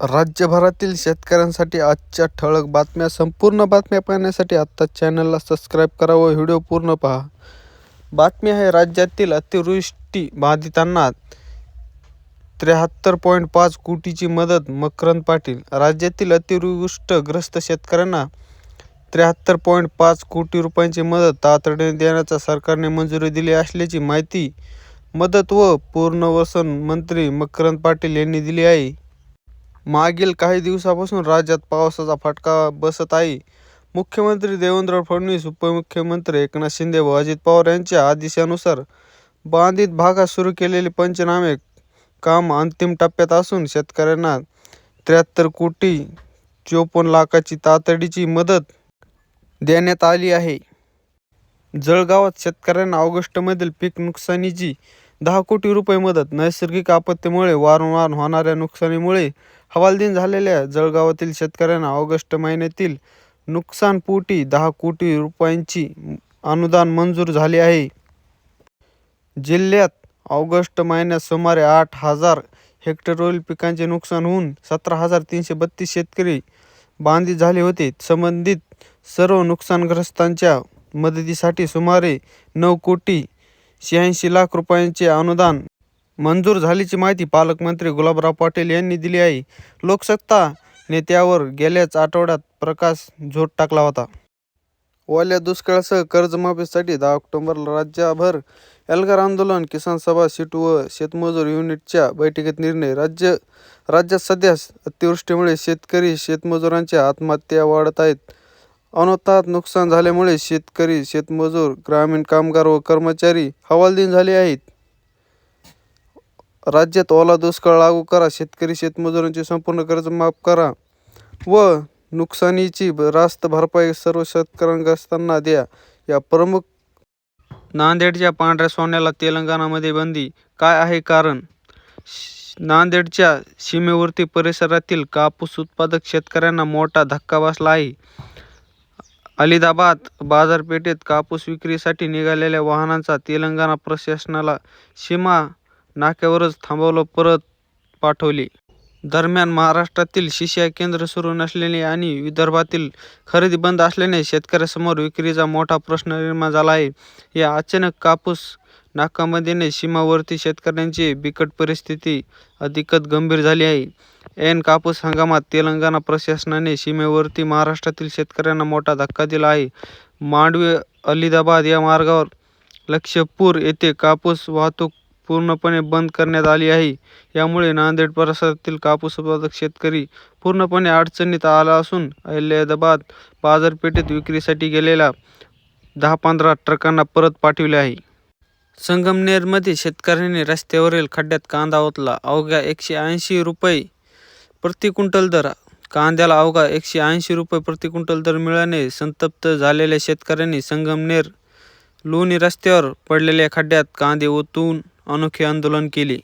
राज्यभरातील शेतकऱ्यांसाठी आजच्या ठळक बातम्या संपूर्ण बातम्या पाहण्यासाठी आत्ता चॅनलला सबस्क्राईब करा व व्हिडिओ पूर्ण पहा. बातमी आहे राज्यातील अतिवृष्टी बाधितांना त्र्याहत्तर पॉईंट पाच कोटीची मदत मकरंद पाटील. राज्यातील अतिवृष्टग्रस्त शेतकऱ्यांना त्र्याहत्तर पॉईंट पाच कोटी रुपयांची मदत तातडीने देण्याचा सरकारने मंजुरी दिली असल्याची माहिती मदत व पुनर्वसन मंत्री मकरंद पाटील यांनी दिली आहे. मागील काही दिवसापासून राज्यात पावसाचा फटका बसत आहे. मुख्यमंत्री देवेंद्र फडणवीस उपमुख्यमंत्री एकनाथ शिंदे व अजित पवार यांच्या आदेशानुसार बाधित भागात सुरू केलेले पंचनामे काम अंतिम टप्प्यात असून शेतकऱ्यांना त्र्याहत्तर कोटी चोपन्न लाखाची तातडीची मदत देण्यात आली आहे. जळगावात शेतकऱ्यांना ऑगस्टमधील पीक नुकसानीची दहा कोटी रुपये मदत नैसर्गिक आपत्तीमुळे वारंवार होणाऱ्या नुकसानीमुळे हवालदिल झालेल्या जळगावातील शेतकऱ्यांना ऑगस्ट महिन्यातील नुकसानपोटी दहा कोटी रुपयांची अनुदान मंजूर झाले आहे. जिल्ह्यात ऑगस्ट महिन्यात सुमारे आठ हजार हेक्टरवरील पिकांचे नुकसान होऊन सतरा हजार तीनशे बत्तीस शेतकरी बांधित झाले होते. संबंधित सर्व नुकसानग्रस्तांच्या मदतीसाठी सुमारे नऊ कोटी शहाऐंशी लाख रुपयांचे अनुदान मंजूर झाल्याची माहिती पालकमंत्री गुलाबराव पाटील यांनी दिली आहे. लोकसत्ता नेत्यावर गेल्याच आठवड्यात प्रकाश झोत टाकला होता. ओल्या दुष्काळासह कर्जमाफीसाठी दहा ऑक्टोबरला राज्यभर एल्गार आंदोलन किसान सभा सीटू व शेतमजूर युनिटच्या बैठकीत निर्णय. राज्य राज्यात सध्या अतिवृष्टीमुळे शेतकरी शेतमजुरांच्या आत्महत्या वाढत आहेत. अनोतात नुकसान झाल्यामुळे शेतकरी शेतमजूर ग्रामीण कामगार व कर्मचारी हवालदीन झाले आहेत. राज्यात ओला दुष्काळ लागू करा. शेतकरी शेतमजुरांचे संपूर्ण कर्ज माफ करा व नुकसानीची रास्त भरपाई सर्व शेतकऱ्यांग्रस्तांना द्या. या प्रमुख नांदेडच्या पांढऱ्या सोन्याला तेलंगणामध्ये बंदी. काय आहे कारण? नांदेडच्या सीमेवरती परिसरातील कापूस उत्पादक शेतकऱ्यांना मोठा धक्का बसला आहे. अलिदाबाद बाजारपेठेत कापूस विक्रीसाठी निघालेल्या वाहनांचा तेलंगणा प्रशासनाला सीमा नाक्यावरच थांबवलं परत पाठवले. दरम्यान महाराष्ट्रातील शिष्या केंद्र सुरू नसल्याने आणि विदर्भातील खरेदी बंद असल्याने शेतकऱ्यासमोर विक्रीचा मोठा प्रश्न निर्माण झाला आहे. या अचानक कापूस नाकाबंदीने सीमावर्ती शेतकऱ्यांची बिकट परिस्थिती अधिकच गंभीर झाली आहे. ऐन कापूस हंगामात तेलंगणा प्रशासनाने सीमेवरती महाराष्ट्रातील शेतकऱ्यांना मोठा धक्का दिला आहे. मांडवी अलिदाबाद या मार्गावर लक्षपूर येथे कापूस वाहतूक पूर्णपणे बंद करण्यात आली आहे. यामुळे नांदेड परिसरातील कापूस उत्पादक शेतकरी पूर्णपणे अडचणीत आला असून अहमदाबाद बाजारपेठेत विक्रीसाठी गेलेल्या दहा पंधरा ट्रकांना परत पाठविले आहे. संगमनेरमध्ये शेतकऱ्यांनी रस्त्यावरील खड्ड्यात कांदा ओतला. अवघ्या एकशे ऐंशी रुपये प्रति क्विंटल दर. कांद्याला अवघा एकशे ऐंशी रुपये प्रतिक्विंटल दर मिळाल्याने संतप्त झालेल्या शेतकऱ्यांनी संगमनेर लोणी रस्त्यावर पडलेल्या खड्ड्यात कांदे ओतून अनोखे आंदोलन केले.